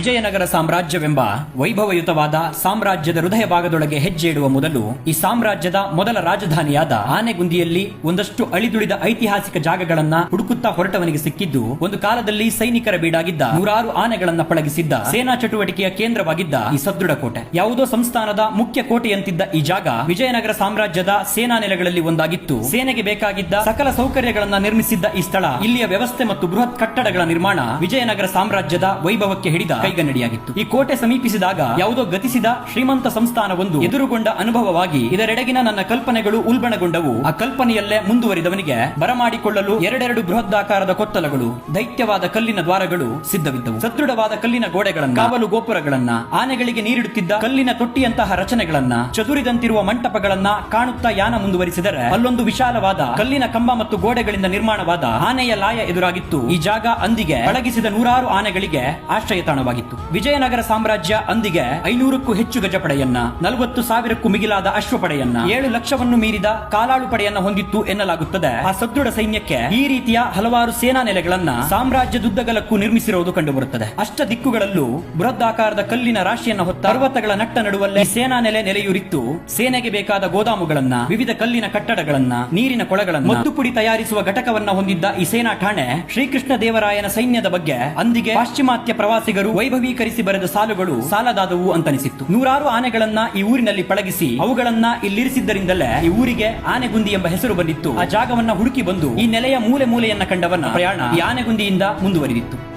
ವಿಜಯನಗರ ಸಾಮ್ರಾಜ್ಯವೆಂಬ ವೈಭವಯುತವಾದ ಸಾಮ್ರಾಜ್ಯದ ಹೃದಯ ಭಾಗದೊಳಗೆ ಹೆಜ್ಜೆ ಇಡುವ ಮೊದಲು ಈ ಸಾಮ್ರಾಜ್ಯದ ಮೊದಲ ರಾಜಧಾನಿಯಾದ ಆನೆಗುಂದಿಯಲ್ಲಿ ಒಂದಷ್ಟು ಅಳಿದುಳಿದ ಐತಿಹಾಸಿಕ ಜಾಗಗಳನ್ನ ಹುಡುಕುತ್ತಾ ಹೊರಟವನಿಗೆ ಸಿಕ್ಕಿದ್ದು, ಒಂದು ಕಾಲದಲ್ಲಿ ಸೈನಿಕರ ಬೀಡಾಗಿದ್ದ ನೂರಾರು ಆನೆಗಳನ್ನ ಪಳಗಿಸಿದ್ದ ಸೇನಾ ಚಟುವಟಿಕೆಯ ಕೇಂದ್ರವಾಗಿದ್ದ ಈ ಸದೃಢ ಕೋಟೆ. ಯಾವುದೋ ಸಂಸ್ಥಾನದ ಮುಖ್ಯ ಕೋಟೆಯಂತಿದ್ದ ಈ ಜಾಗ ವಿಜಯನಗರ ಸಾಮ್ರಾಜ್ಯದ ಸೇನಾ ನೆಲೆಗಳಲ್ಲಿ ಒಂದಾಗಿತ್ತು. ಸೇನೆಗೆ ಬೇಕಾಗಿದ್ದ ಸಕಲ ಸೌಕರ್ಯಗಳನ್ನ ನಿರ್ಮಿಸಿದ್ದ ಈ ಸ್ಥಳ, ಇಲ್ಲಿಯ ವ್ಯವಸ್ಥೆ ಮತ್ತು ಬೃಹತ್ ಕಟ್ಟಡಗಳ ನಿರ್ಮಾಣ ವಿಜಯನಗರ ಸಾಮ್ರಾಜ್ಯದ ವೈಭವಕ್ಕೆ ಹಿಡಿದ ಕೈಗನ್ನಡಿಯಾಗಿತ್ತು. ಈ ಕೋಟೆ ಸಮೀಪಿಸಿದಾಗ ಯಾವುದೋ ಗತಿಸಿದ ಶ್ರೀಮಂತ ಸಂಸ್ಥಾನವೊಂದು ಎದುರುಗೊಂಡ ಅನುಭವವಾಗಿ ಇದರೆಡೆಗಿನ ನನ್ನ ಕಲ್ಪನೆಗಳು ಉಲ್ಬಣಗೊಂಡವು. ಆ ಕಲ್ಪನೆಯಲ್ಲೇ ಮುಂದುವರಿದವನಿಗೆ ಬರಮಾಡಿಕೊಳ್ಳಲು ಎರಡೆರಡು ಬೃಹದಾಕಾರದ ಕೊತ್ತಲಗಳು, ದೈತ್ಯವಾದ ಕಲ್ಲಿನ ದ್ವಾರಗಳು ಸಿದ್ಧವಿದ್ದವು. ಸದೃಢವಾದ ಕಲ್ಲಿನ ಗೋಡೆಗಳನ್ನ, ಕಾವಲು ಗೋಪುರಗಳನ್ನ, ಆನೆಗಳಿಗೆ ನೀರಿಡುತ್ತಿದ್ದ ಕಲ್ಲಿನ ತೊಟ್ಟಿಯಂತಹ ರಚನೆಗಳನ್ನ, ಚದುರಿದಂತಿರುವ ಮಂಟಪಗಳನ್ನ ಕಾಣುತ್ತಾ ಯಾನ ಮುಂದುವರಿಸಿದರೆ ಅಲ್ಲೊಂದು ವಿಶಾಲವಾದ ಕಲ್ಲಿನ ಕಂಬ ಮತ್ತು ಗೋಡೆಗಳಿಂದ ನಿರ್ಮಾಣವಾದ ಆನೆಯ ಲಾಯ ಎದುರಾಗಿತ್ತು. ಈ ಜಾಗ ಅಂದಿಗೆ ಪಳಗಿಸಿದ ನೂರಾರು ಆನೆಗಳಿಗೆ ಆಶ್ರಯ ತಾಣವಾಗಿತ್ತು ವಿಜಯನಗರ ಸಾಮ್ರಾಜ್ಯ ಅಂದಿಗೆ ಐನೂರಕ್ಕೂ ಹೆಚ್ಚು ಗಜಪಡೆಯನ್ನ, ನಲವತ್ತು ಸಾವಿರಕ್ಕೂ ಮಿಗಿಲಾದ ಅಶ್ವಪಡೆಯನ್ನ, ಏಳು ಲಕ್ಷವನ್ನು ಮೀರಿದ ಕಾಲಾಳು ಪಡೆಯನ್ನ ಹೊಂದಿತ್ತು ಎನ್ನಲಾಗುತ್ತದೆ. ಆ ಸದೃಢ ಸೈನ್ಯಕ್ಕೆ ಈ ರೀತಿಯ ಹಲವಾರು ಸೇನಾ ನೆಲೆಗಳನ್ನ ಸಾಮ್ರಾಜ್ಯದುದ್ದಗಲಕ್ಕೂ ನಿರ್ಮಿಸಿರುವುದು ಕಂಡುಬರುತ್ತದೆ. ಅಷ್ಟ ದಿಕ್ಕುಗಳಲ್ಲೂ ಬೃಹದಾಕಾರದ ಕಲ್ಲಿನ ರಾಶಿಯನ್ನ ಹೊತ್ತ ಪರ್ವತಗಳ ನಟ್ಟ ನಡುವಲ್ಲಿ ಸೇನಾ ನೆಲೆ ನೆಲೆಯುರಿತ್ತು. ಸೇನೆಗೆ ಬೇಕಾದ ಗೋದಾಮುಗಳನ್ನ, ವಿವಿಧ ಕಲ್ಲಿನ ಕಟ್ಟಡಗಳನ್ನ, ನೀರಿನ ಕೊಳಗಳನ್ನು ಮದ್ದು ಪುಡಿ ತಯಾರಿಸುವ ಘಟಕವನ್ನ ಹೊಂದಿದ್ದ ಈ ಸೇನಾ ಠಾಣೆ ಶ್ರೀಕೃಷ್ಣ ದೇವರಾಯನ ಸೈನ್ಯದ ಬಗ್ಗೆ ಅಂದಿಗೆ ಪಾಶ್ಚಿಮಾತ್ಯ ಪ್ರವಾಸಿಗರು ವೈಭವೀಕರಿಸಿ ಬರೆದ ಸಾಲುಗಳು ಸಾಲದಾದವು ಅಂತನಿಸಿತ್ತು. ನೂರಾರು ಆನೆಗಳನ್ನ ಈ ಊರಿನಲ್ಲಿ ಪಳಗಿಸಿ, ಅವುಗಳನ್ನ ಇಲ್ಲಿರಿಸಿದ್ದರಿಂದಲೇ ಈ ಊರಿಗೆ ಆನೆಗುಂದಿ ಎಂಬ ಹೆಸರು ಬಂದಿತ್ತು. ಆ ಜಾಗವನ್ನ ಹುಡುಕಿ ಬಂದು ಈ ನೆಲೆಯ ಮೂಲೆ ಮೂಲೆಯನ್ನ ಕಂಡವನ ಪ್ರಯಾಣ ಈ ಆನೆಗುಂದಿಯಿಂದ ಮುಂದುವರಿದಿತ್ತು.